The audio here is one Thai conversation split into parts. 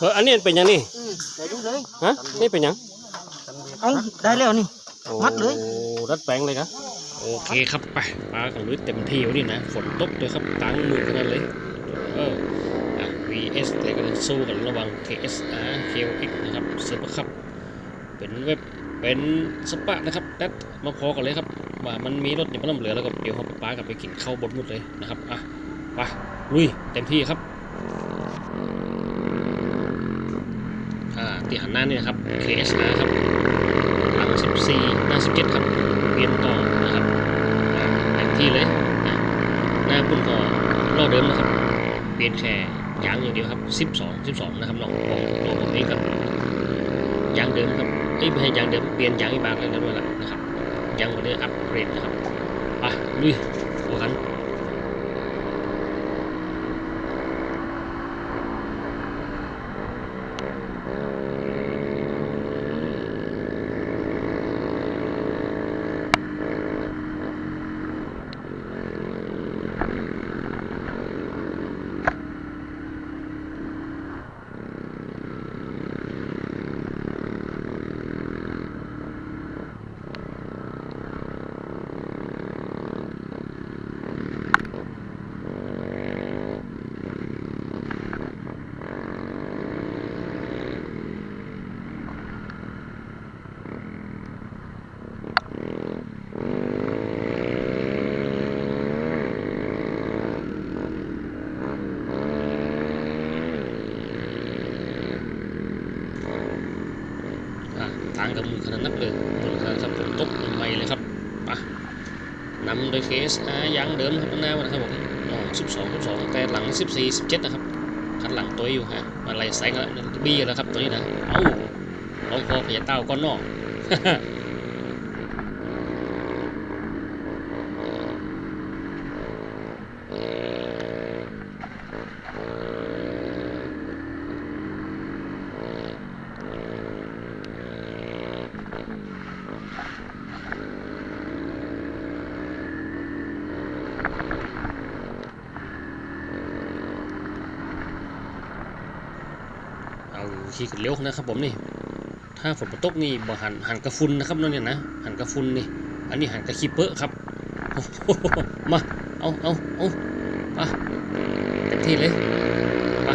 เอออันนี้เป็นหยังนี่ใส่ดูเลยฮะนี่เป็นหยังเอาได้แล้วนี่มัดเลยโอ้รัดแปลงเลยครับโอเคครับไปปลากับลุยเต็มที่วันนี้นะฝนตกด้วยครับตั้งมือขนาดเลยเอออะ VS แต่ก็สู้กันระหวัง KSR KX นะครับเซิร์ฟครับ เป็นเว็บเป็นสปะนะครับแดดมาพอกันเลยครับว่ามันมีรถอย่างมันเหลือแล้วก็เดี๋ยวเขาไปป้ากับไปกินข้าวบนหมดเลยนะครับอะไปลุยเต็มที่ครับ อ่าที่หันหน้านี่นะครับ KSR ครับหลัง 14 หน้า 17 ครับเปลี่ยนต่อนะครับอ่าเต็มที่เลยหน้าปุ่นก็รอเดิมนะครับเปลี่ยนแค่ยางอย่างเดียวครับ 12 12 นะครับน้องของตัวผมเองครับยางเดิมครับเอ้ไม่ให้ยางเดิมเปลี่ยนยางอีกบางเลยนะด้วล่ะนะครับยางวันนี้อัปเกรดนะครับไปลุยโอ้กัน อะทางกับมือขนาดนับเลยบนขนาครับผมตกใหม่เลยครับปะนำโดยเคสอายางเดิมครับหน้าวันะครับผมอ๋อ12 12แต่หลัง14 17นะครับคันหลังตัวอยู่ฮะอะไรใส่กันบี้แล้วครับตัวนี้นะเอ้าลองคอขยะเต้าก้อนนอก ขี่กันเร็วนะครับผมนี่ ถ้าฝนตกนี่บ่หันหันกระฟุนนะครับนั่นเนี่ยนะหันกระฟุนนี่ อันนี้หันกระคีเปอะครับมา เอาเอาเอามาเต็มที่เลยมา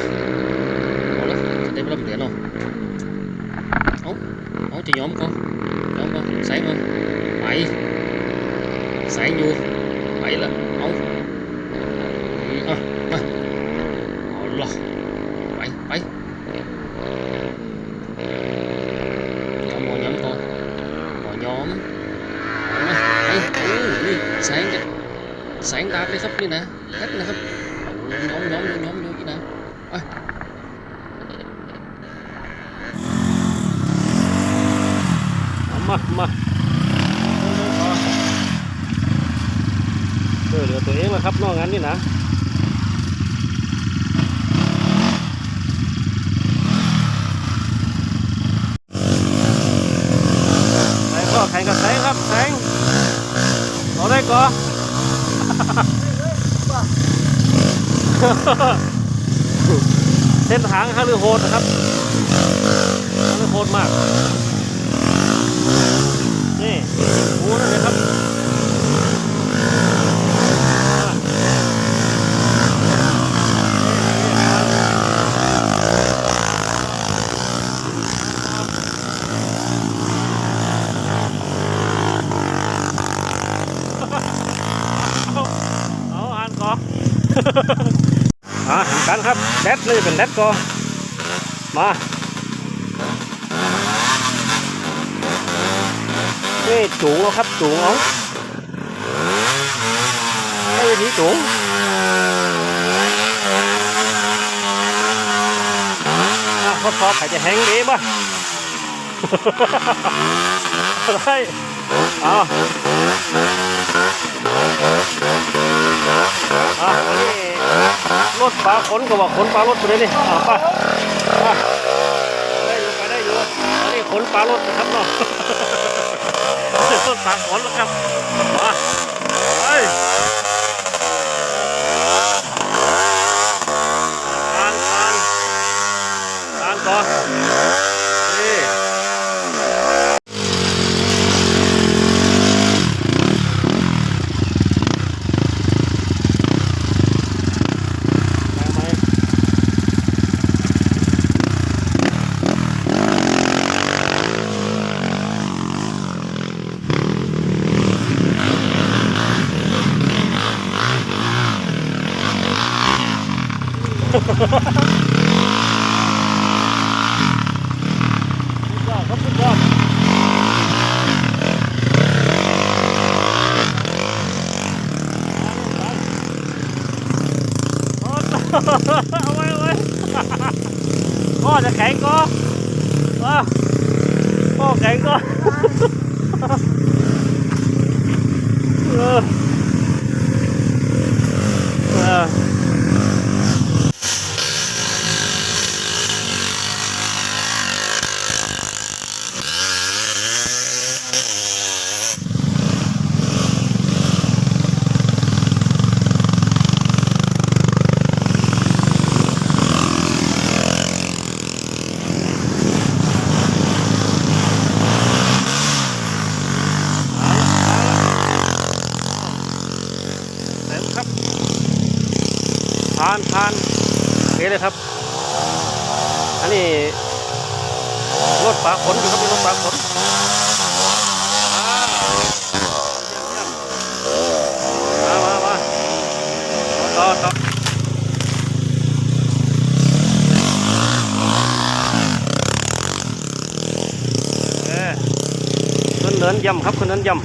เอาละจะได้ไม่ต้องเหลือเนาะเอาเอาจะยอมก็ยอมก็ใส่มาไปใส่อยู่ไปละเอาอะมาเอาละไปไป có mò nhóm con mò nhóm นี่แสงจากแสงดาร์เลยครับนี่นะแฮกนะครับน้อมน้อมน้อมน้อมนี่นะไปมามาเจอเหลือตัวเองแล้ครับนอกงั้นนี่นะ ใส่ก็แข่งกับแสงครับแสงเอาได้ก่อน เส้นทางฮาลือโหดนะครับฮาลือโหดมาก นี่โอ้นั่นเลยครับเอาหันก่อนาหันครับแดดเลยเป็นแดดก่อนมานี่จูงเอครับจูงเอาไอ้วิธีจูงอะทดสอบใครจะแห้งดีบ่ได้เอาอะนี่ รถปลาขนก็บอกขนปลารถไปเลยนี่เอาไปลาได้อยู่ไปได้อยู่อันนี้ขนปลารถนะครับเนาะรถปลาขนแล้วครับมาไปงาน สุดยอดครับสุดยอดโอ้เอาไว้เอาไว้พ่อจะแข็งก็ว้าพ่อแข็งก็ เออเออ เต็มครับทานทานเฮ้เลยครับ อันนี้รถปลาขนอยู่ครับมีรถปลาขนอ่าเยี่ยมามามาต่อต่อเอ้คนเนินยำครับคนเนินยำ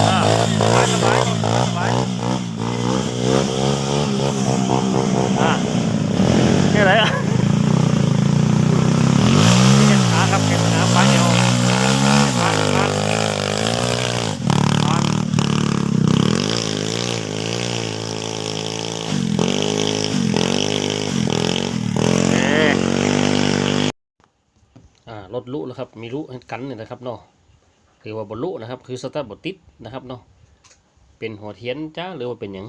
อ่าสบายสบายสบายอ่านี่อะไรอะเห็นขาครับเห็นขาปลาเอวปลาปลาปลาเอ๊ะ อ่ารถลุแล้วครับ มีลุให้กันเนี่ยนะครับเนาะคือว่าบรรลุนะครับ คือสตาร์ทบติดนะครับเนาะเป็นหัวเทียนจ้าหรือว่าเป็นอย่าง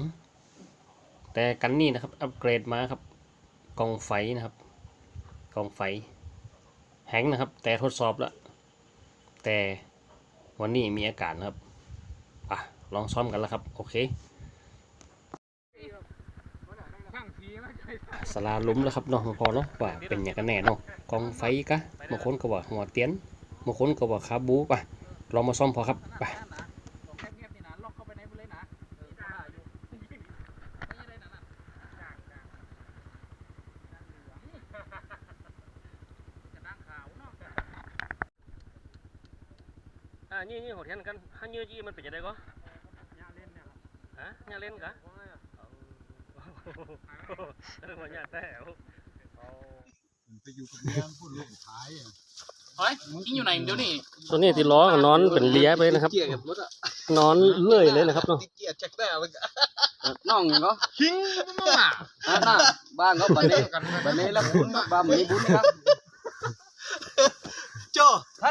แต่กันนี่นะครับอัปเกรดมาครับกองไฟนะครับกองไฟแฮงก์นะครับ แต่ทดสอบแล้วแต่วันนี้มีอาการนะครับอะลองซ้อมกันแล้วครับ โอเคสลาหลุมแล้วครับเนาะพอเนาะว่าเป็นอย่างกันแน่เนาะ กองไฟกะบางคนก็ว่าหัวเตียนบางคนก็ว่าคาบูป่ะลองมาซ่อมพอครับไปอ่านี่นี่หัวเทียนกันฮันยืดยี่มันเป็นยังไงก็ฮะยาเล่นกะเรื่องมันยาแต่ วไปอยู่กับเมียพูดลูกขายอะเฮ้ยกินอยู่ไหนเดี๋ยวนี้ตัวนี้ที่ล้อกับนอนเป็นเลี้ยไปเลยนะครับ เกียร์กับรถอะนอนเลื่อยเลยนะครับเนาะติดเกียร์จักได้มันก็น้องก็ทิ้งมั่งอะอ่าน่ะบ้านเขาบันนี้บันนี้แล้วบุญบ้านมีบุญครับโจ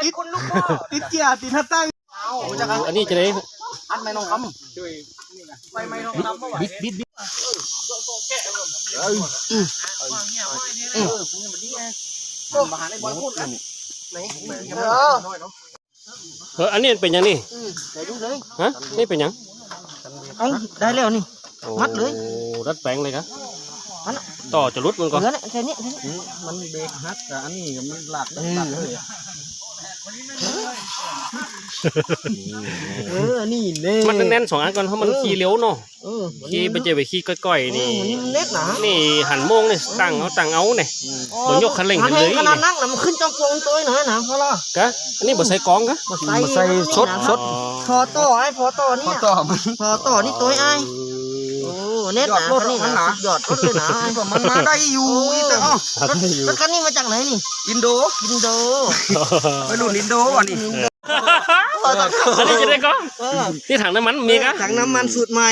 ติดคนลูกพ่อติดเกียร์ติดหน้าตั้งอันนี้จะได้อันไม่น้องคำช่วยไม่ไม่น้องคำบิดบิดบิดเออ อันนี้เป็นหยังนี่ได้ดูเลยฮะนี่เป็นหยังเอาได้แล้วนี่มัดเลยโอ้ดัดแปลงเลยครับมันอะต่อจะรุดมันก่อนเหลือเนี่ยแค่นี้แค่นี้มันเบรกฮักแต่อันนี้มันหลักหลักเลย เออ นี่เน่มันแน่นๆสองอันก่อนเพราะมันขี่เร็วเนาะเออขี่ไปเจอไปขี่ก้อยๆนี่ มันเล็กหนานี่หันโมงนี่ตั้งเอาตั้งเอาเนี่ยบนยกคันเร่งมัขึ้นเลยขนาดนั่งน่ะมันขึ้นจอมปลวงตัวหน่อยนะเพราะล่ะกะอันนี้บ่ใส่กองกะมาใส่มาใส่ชดชดพอต่อไอ้พอต่อเนี่พอยต่อมันพอต่อนี่ตัวไอ้โอ้ เน็ตหนาคันนี้นะสุดยอดรถเลยหนาไอ้มันมาได้อยู่อีแต่อ้อรถรถคันนี้มาจากไหนนี่ อินโด อินโดไปรุ่นอินโดว่ะนี่อันนี้จะได้ก็เออนี่ถังน้ำมันมีกะถังน้ำมันสูตรใหม่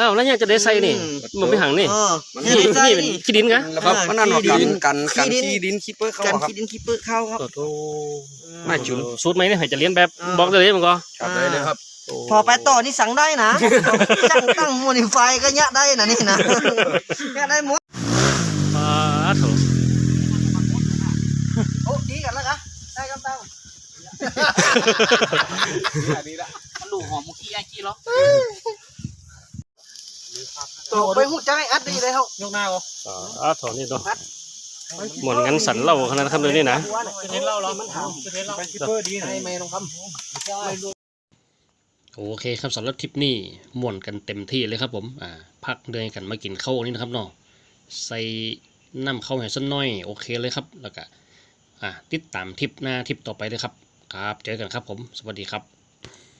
อ้าวแล้วยังจะได้ใส่นี่มันไม่ถังนี่เออนี่ใส่นี่เป็นขี้ดินกะแล้วครับมันนั่นหรอกันกันกันขี้ดินขี้ดินขี้เปิ้ลเข้ากันครับคิดดินคิดเปิดเข้าครับโอ้โหไม่จุนสูตรไหมเนี่ยให้จะเรียนแบบอ่าบอกได้เลยมันก็ครับได้เลยครับ พอไปต่อนี่สั่งได้นะ สั่งตั้งโมดิฟายก็ยะได้นะนี่นะยะได้หมดอ่าโถโอ้ดีกันแล้วกะได้ครับตั้งลูกหอมมุกี้ไอ้กี้เหรอต่อไปหูใจอัดดีเลยเขายกหน้าก็อ่าโถนี่ตัวหมดงั้นสันเหล่าขนาดนั้นครับเลยนี่นะเห็นเล่าเหรอมันถามเห็นเล่าขี้เปิ้ลดีนะให้ไม่ลงค โอเคครับสำหรับทริปนี้ม่วนกันเต็มที่เลยครับผมอ่าพักเดินกันมากินข้าวนี่นะครับเนาะใส่น้ำข้าวให้สักหน่อยโอเคเลยครับแล้วก็อ่าติดตามทริปหน้าทริปต่อไปเลยครับครับ เจอกันครับผม สวัสดีครับ